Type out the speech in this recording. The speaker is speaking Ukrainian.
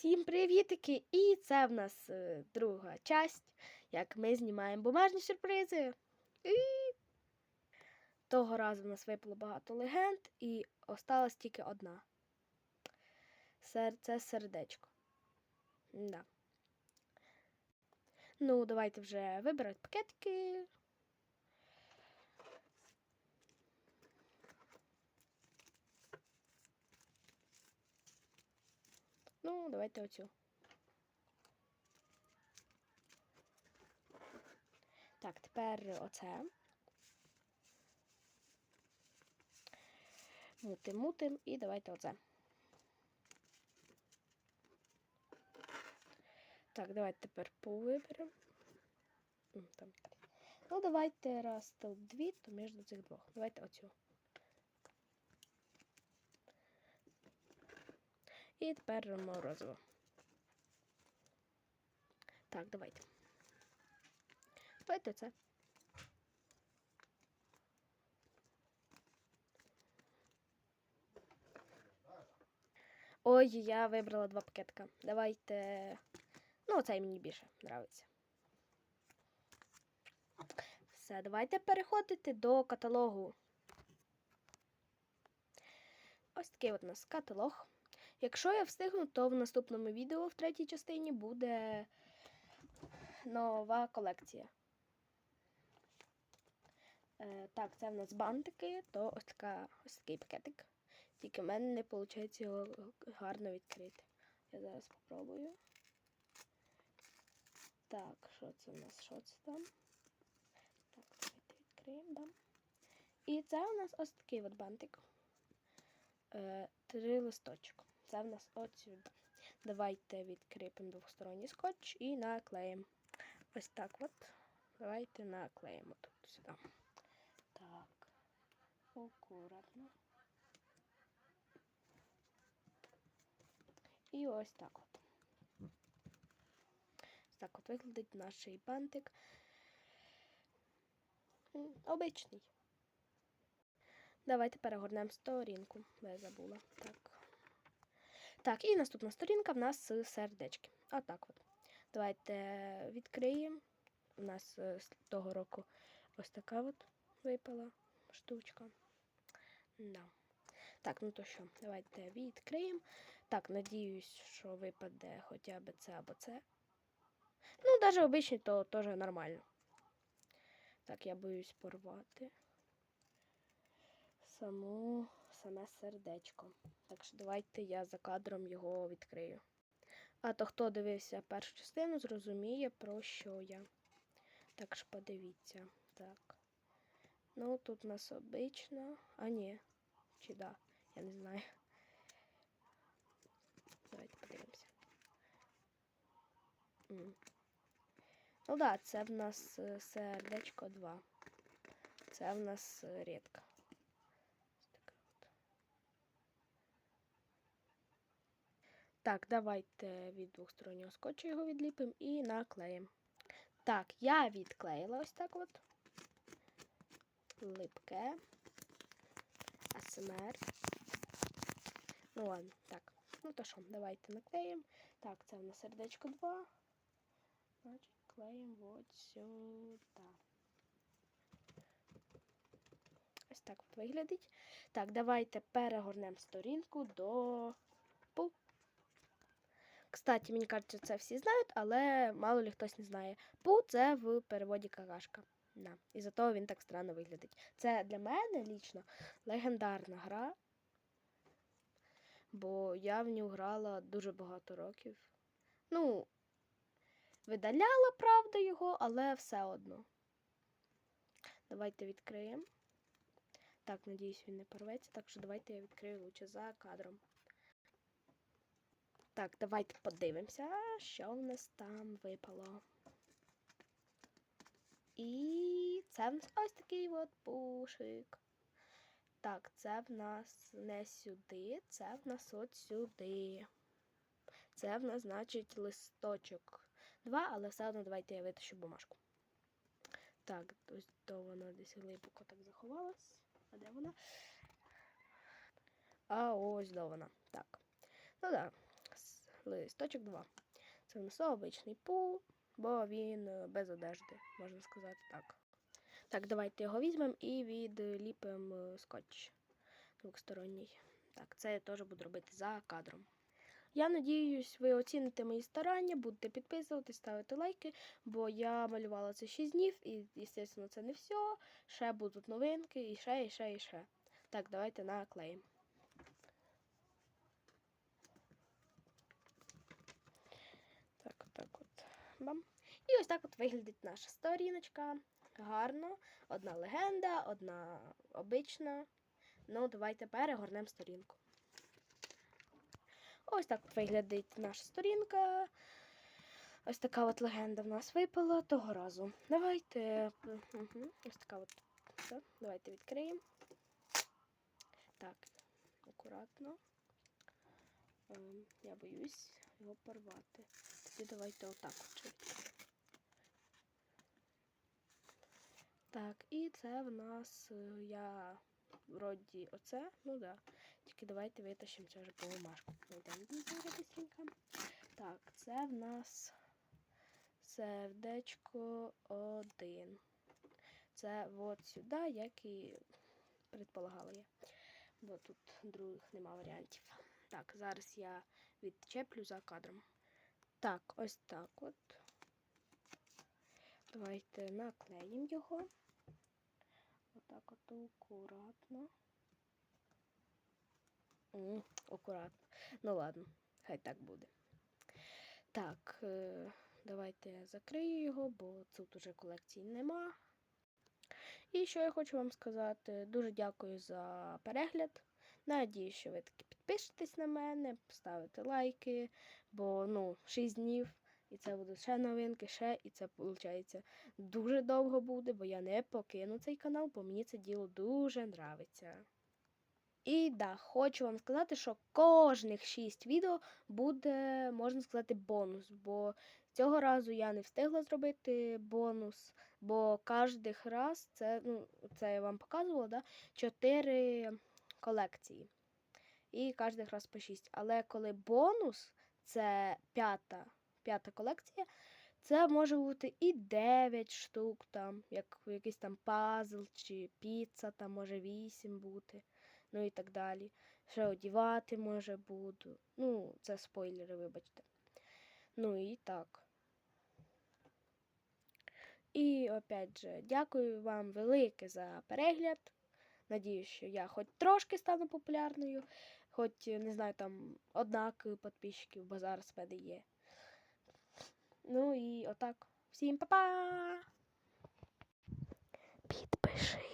Всім привітики! І це в нас е, друга часть, як ми знімаємо бумажні сюрпризи. І того разу в нас випало багато легенд, і осталась тільки одна. Сер... Це сердечко. Да. Ну, давайте вже вибирати пакетики. Ну, давайте оцю. Так, тепер оце. Мутим, мутим і давайте оце. Так, давайте тепер повиберемо. Ну, давайте раз тут дві, то між цих двох. Давайте оцю. І тепер морозиво. Так, давайте. Давайте це. Ой, я вибрала два пакетика. Давайте. Ну, цей мені більше подобається. Все, давайте переходити до каталогу. Ось такий от у нас каталог. Якщо я встигну, то в наступному відео в третій частині буде нова колекція. Е, так, це в нас бантики, то ось, така, ось такий пакетик. Тільки в мене не виходить його гарно відкрити. Я зараз спробую. Так, що це в нас? Що це там? Так, давайте відкриємо, да. І це у нас ось такий от бантик. Е, три листочок. Це в нас от сюди. Давайте відкріпимо двосторонній скотч і наклеїмо. Ось так от. Давайте наклеїмо тут сюди. Так. Акуратно. І ось так от. Так от виглядить наш бантик. Обичний. Давайте перегорнемо сторінку. Я забула. Так. Так, і наступна сторінка в нас сердечки. Отак от. Давайте відкриємо. У нас е, з того року ось така от випала штучка. Да. Так, ну то що, давайте відкриємо. Так, надіюсь, що випаде хоча б це або це. Ну, навіть обичний, то теж нормально. Так, я боюсь порвати саму саме сердечко. Так що давайте я за кадром його відкрию. А то хто дивився першу частину, зрозуміє, про що я. Так що подивіться. Так. Ну, тут у нас обично. А ні. Чи да? Я не знаю. Давайте подивимося. Ну да, це в нас е, сердечко 2. Це в нас е, рідка. Ось така от. Так, давайте від двохстороннього скотчу його відліпимо і наклеїмо. Так, я відклеїла ось так от. Липке. АСМР. Ну ладно, так. Ну то що, давайте наклеїмо. Так, це в нас сердечко 2. Значить, клеїмо от сюди. Ось так от виглядить. Так, давайте перегорнемо сторінку до. Кстати, мені кажеться, це всі знають, але мало ли хтось не знає. Пу це в переводі какашка. Да. І за того він так странно виглядить. Це для мене лічно легендарна гра. Бо я в нього грала дуже багато років. Ну, видаляла, правда, його, але все одно. Давайте відкриємо. Так, надіюсь, він не порветься. Так що давайте я відкрию лучше за кадром. Так, давайте подивимося, що в нас там випало. І це в нас ось такий от пушик. Так, це в нас не сюди, це в нас от сюди. Це в нас, значить, листочок. Два, але все одно давайте я витащу бумажку. Так, ось то вона десь глибоко так заховалась. А де вона? А ось до вона. Так. Ну так. Да. Листочок 2. Це в обичний пул, бо він е, без одежди, можна сказати так. Так, давайте його візьмемо і відліпимо е, скотч двосторонній. Так, це я теж буду робити за кадром. Я надіюсь, ви оціните мої старання, будете підписуватись, ставити лайки, бо я малювала це 6 днів, і, звісно, це не все. Ще будуть новинки, і ще, і ще, і ще. Так, давайте наклеїмо. Так, так Бам. І ось так от виглядить наша сторіночка. Гарно. Одна легенда, одна обична. Ну, давайте перегорнемо сторінку. Ось так от виглядить наша сторінка. Ось така от легенда в нас випала того разу. Давайте. Угу. Ось така от. Все. Давайте відкриємо. Так, акуратно. Ем, Я боюсь його порвати. Тоді давайте отак от ще. Так, і це в нас е, я вроді оце, ну да. Тільки давайте витащимо це вже по бумажку. Быстренько. Так, це в нас сердечко 1. Це от сюди, як і предполагала я. Бо тут других нема варіантів. Так, зараз я відчеплю за кадром. Так, ось так от. Давайте наклеїмо його. Отак от акуратно. М, акуратно. Ну ладно, хай так буде. Так, е, давайте я закрию його, бо тут уже колекції нема. І що я хочу вам сказати, дуже дякую за перегляд. Надію, що ви таки підпишетесь на мене, поставите лайки, бо ну, 6 днів. І це будуть ще новинки, ще, і це виходить дуже довго буде, бо я не покину цей канал, бо мені це діло дуже нравиться. І да, хочу вам сказати, що кожних 6 відео буде, можна сказати, бонус. Бо цього разу я не встигла зробити бонус, бо кожних раз це, ну, це я вам показувала, да, 4 колекції. І кожних раз по 6. Але коли бонус це п'ята п'ята колекція, це може бути і 9 штук, там, як якийсь там пазл чи піца, там може 8 бути, ну і так далі. Ще одівати може буду. Ну, це спойлери, вибачте. Ну і так. І опять же, дякую вам велике за перегляд. Надіюсь, що я хоч трошки стану популярною, хоч, не знаю, там однак підписчиків, бо зараз в мене є. Ну і отак. Всім па-па! Підпиши.